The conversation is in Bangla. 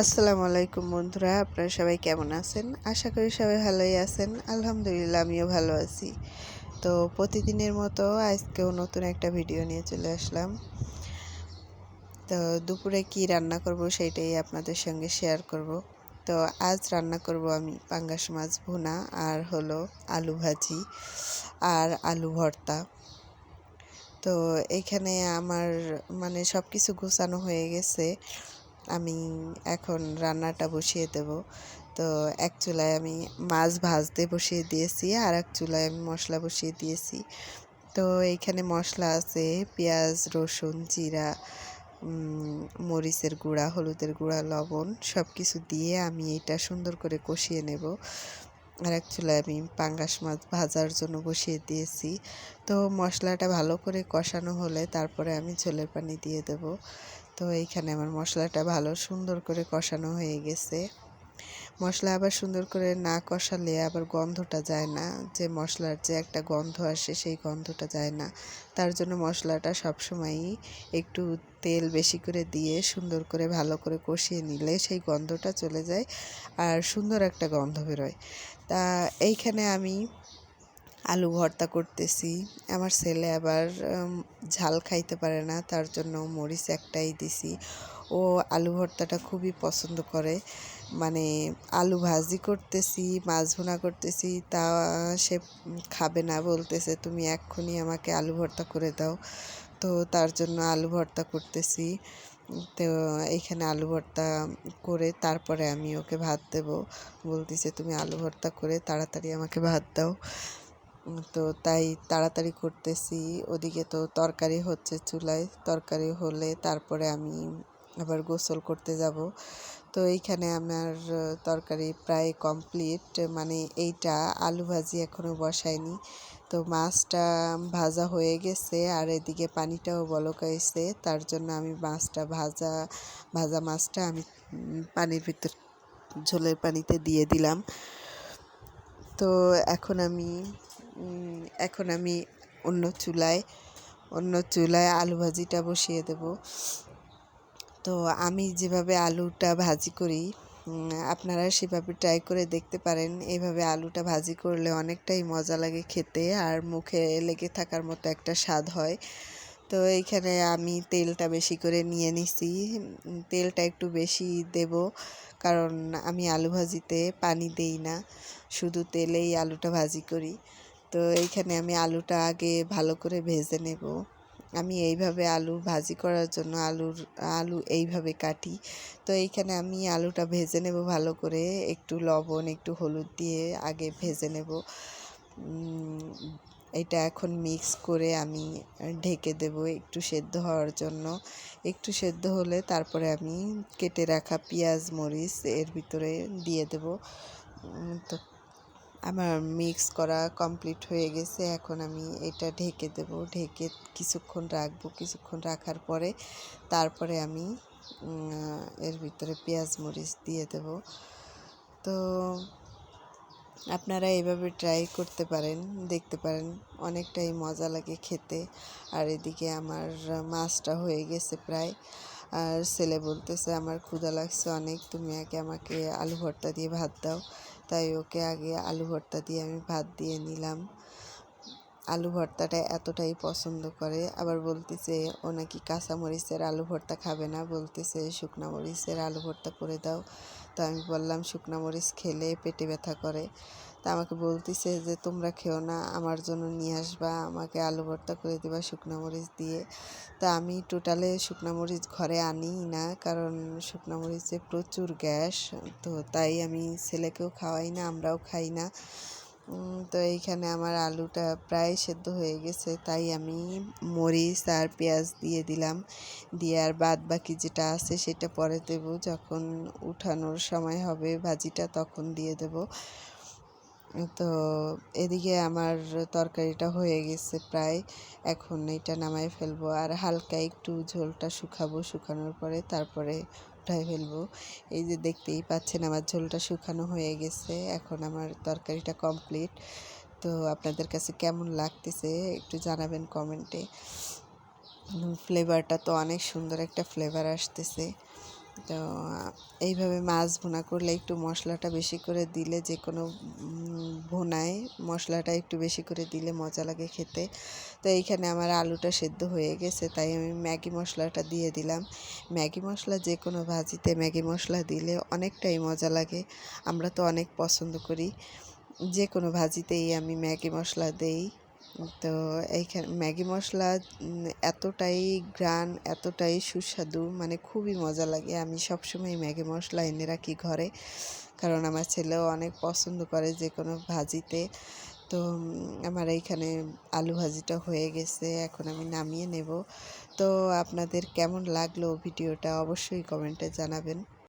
আসসালামু আলাইকুম বন্ধুরা, আপনারা সবাই কেমন আছেন? আশা করি সবাই ভালোই আছেন। আলহামদুলিল্লাহ, আমিও ভালো আছি। তো প্রতিদিনের মতো আজকেও নতুন একটা ভিডিও নিয়ে চলে আসলাম। তো দুপুরে কি রান্না করব সেটাই আপনাদের সঙ্গে শেয়ার করব। তো আজ রান্না করব আমি পাঙ্গাস মাছ ভুনা আর হলো আলু ভাজি আর আলু ভর্তা। তো এখানে আমার মানে সব কিছু গোছানো হয়ে গেছে। আমি এখন রান্নাটা বসিয়ে দেব। তো এক চুলায় আমি মাছ ভাজতে বসিয়ে দিয়েছি, আর এক চুলায় আমি মশলা বসিয়ে দিয়েছি। তো এইখানে মশলা আছে পেঁয়াজ, রসুন, জিরা মরিচের গুঁড়া, হলুদের গুঁড়া, লবণ সব কিছু দিয়ে আমি এটা সুন্দর করে কষিয়ে নেব। আর এক চুলায় আমি পাঙ্গাস মাছ ভাজার জন্য বসিয়ে দিয়েছি। তো মশলাটা ভালো করে কষানো হলে তারপরে আমি ঝোলের পানি দিয়ে দেব। তো এইখানে আমার মশলাটা ভালো সুন্দর করে কষানো হয়ে গেছে। মশলা আবার সুন্দর করে না কষালে আবার গন্ধটা যায় না। যে মশলার যে একটা গন্ধ আসে সেই গন্ধটা যায় না। তার জন্য মশলাটা সবসময়ই একটু তেল বেশি করে দিয়ে সুন্দর করে ভালো করে কষিয়ে নিলে সেই গন্ধটা চলে যায় আর সুন্দর একটা গন্ধ বেরোয়। তা এইখানে আমি আলু ভর্তা করতেছি। আমার ছেলে আবার ঝাল খাইতে পারে না, তার জন্য মরিচ একটাই দিছি। ও আলু ভর্তাটা খুবই পছন্দ করে। মানে আলু ভাজি করতেছি, মাছ ভুনা করতেছি, তা সে খাবে না বলতেছে, তুমি এক্ষুনি আমাকে আলু ভর্তা করে দাও। তো তার জন্য আলু ভর্তা করতেছি। তো এইখানে আলু ভর্তা করে তারপরে আমি ওকে ভাত দেব। বলতেছে, তুমি আলু ভর্তা করে তাড়াতাড়ি আমাকে ভাত দাও। তো তাই তাড়াতাড়ি করতেছি। ওদিকে তো তরকারি হচ্ছে চুলায়, তরকারি হলে তারপরে আমি আবার গোসল করতে যাব। তো এইখানে আমার তরকারি প্রায় কমপ্লিট মানে এইটা আলু ভাজি এখনও বসায়নি। তো মাছটা ভাজা হয়ে গেছে আর এদিকে পানিটাও বলকাইছে তার জন্য আমি মাছটা ভাজা ভাজা মাছটা আমি পানির ভিতর, ঝোলের পানিতে দিয়ে দিলাম। তো এখন আমি এখন আমি অন্য চুলায় অন্য চুলায় আলু ভাজিটা বসিয়ে দেব। তো আমি যেভাবে আলুটা ভাজি করি আপনারা সেভাবে ট্রাই করে দেখতে পারেন। এইভাবে আলুটা ভাজি করলে অনেকটাই মজা লাগে খেতে আর মুখে লেগে থাকার মতো একটা স্বাদ হয়। তো এইখানে আমি তেলটা বেশি করে নিয়ে নিছি। তেলটা একটু বেশি দেব কারণ আমি আলু ভাজিতে পানি দেই না। শুধু তেলেই আলুটা ভাজি করি। তো এইখানে আমি আলুটা আগে ভালো করে ভেজে নেব। আমি এইভাবে আলু ভাজি করার জন্য আলুর, আলু এইভাবে কাটি। তো এইখানে আমি আলুটা ভেজে নেব ভালো করে। একটু লবণ, একটু হলুদ দিয়ে আগে ভেজে নেব। এটা এখন মিক্স করে আমি ঢেকে দেব একটু সেদ্ধ হওয়ার জন্য। একটু সেদ্ধ হলে তারপরে আমি কেটে রাখা পেঁয়াজ, মরিচ এর ভিতরে দিয়ে দেব। তো আমার মিক্স করা কমপ্লিট হয়ে গেছে। এখন আমি এটা ঢেকে দেব। ঢেকে কিছুক্ষণ রাখব। কিছুক্ষণ রাখার পরে তারপরে আমি এর ভিতরে পেঁয়াজ মরিচ দিয়ে দেব। তো আপনারা এভাবে ট্রাই করতে পারেন, দেখতে পারেন। অনেকটাই মজা লাগে খেতে। আর এদিকে আমার মাছটা হয়ে গেছে প্রায়। আর ছেলে বলতেছে, আমার ক্ষুধা লাগছে অনেক, তুমি আগে আমাকে আলু ভর্তা দিয়ে ভাত দাও। তাই ওকে আগে আলু ভর্তা দিয়ে আমি ভাত দিয়ে নিলাম। আলু ভর্তাটা এতটাই পছন্দ করে। আবার বলতেছে, ও নাকি কাঁচা মরিচের আলু ভর্তা খাবে না? বলতেছে, শুকনা মরিচের আলু ভর্তা করে দাও। তো আমি বললাম, শুকনা মরিচ খেলে পেটে ব্যথা করে। তা আমাকে বলতেছে যে, তোমরা খেও না, আমার জন্য নিয়ে আসবা, আমাকে আলু ভর্তা করে দেবা শুকনা মরিচ দিয়ে। তা আমি টোটালে শুকনা মরিচ ঘরে আনি না, কারণ শুকনা মরিচে প্রচুর গ্যাস, তো তাই আমি ছেলেকেও খাওয়াই না, আমরাও খাই না। তো এইখানে আমার আলুটা প্রায় সেদ্ধ হয়ে গেছে, তাই আমি মরিচ আর পেঁয়াজ দিয়ে দিলাম। দিয়ে আর বাদ বাকি যেটা আছে সেটা পরে দেবো, যখন উঠানোর সময় হবে ভাজিটা তখন দিয়ে দেব। তো এদিকে আমার তরকারিটা হয়ে গেছে প্রায়, এখন এটা নামাই ফেলব আর হালকা একটু ঝোলটা শুকাবো, শুকানোর পরে তারপরে উঠাই ফেলব। এই যে দেখতেই পাচ্ছেন আমার ঝোলটা শুকানো হয়ে গেছে, এখন আমার তরকারিটা কমপ্লিট তো আপনাদের কাছে কেমন লাগতেছে একটু জানাবেন কমেন্টে। ফ্লেভারটা তো অনেক সুন্দর একটা ফ্লেভার আসতেছে। তো এইভাবে মাছ ভুনা করলে একটু মশলাটা বেশি করে দিলে যে কোনো ভুনায় মশলাটা একটু বেশি করে দিলে মজা লাগে খেতে। তো এইখানে আমার আলুটা সেদ্ধ হয়ে গেছে, তাই আমি ম্যাগি মশলাটা দিয়ে দিলাম। ম্যাগি মশলা যে কোনো ভাজিতে ম্যাগি মশলা দিলে অনেকটাই মজা লাগে, আমরা তো অনেক পছন্দ করি। যে কোনো ভাজিতেই আমি ম্যাগি মশলা দেই। তো এইখানে ম্যাগি মশলা এতটাই গ্রান, এতটাই সুস্বাদু মানে খুবই মজা লাগে। আমি সবসময় ম্যাগি মশলা এনে রাখি ঘরে, কারণ আমার ছেলেও অনেক পছন্দ করে যে কোনো ভাজিতে। তো আমার এইখানে আলু ভাজিটা হয়ে গেছে, এখন আমি নামিয়ে নেব। তো আপনাদের কেমন লাগল ভিডিওটা অবশ্যই কমেন্টে জানাবেন।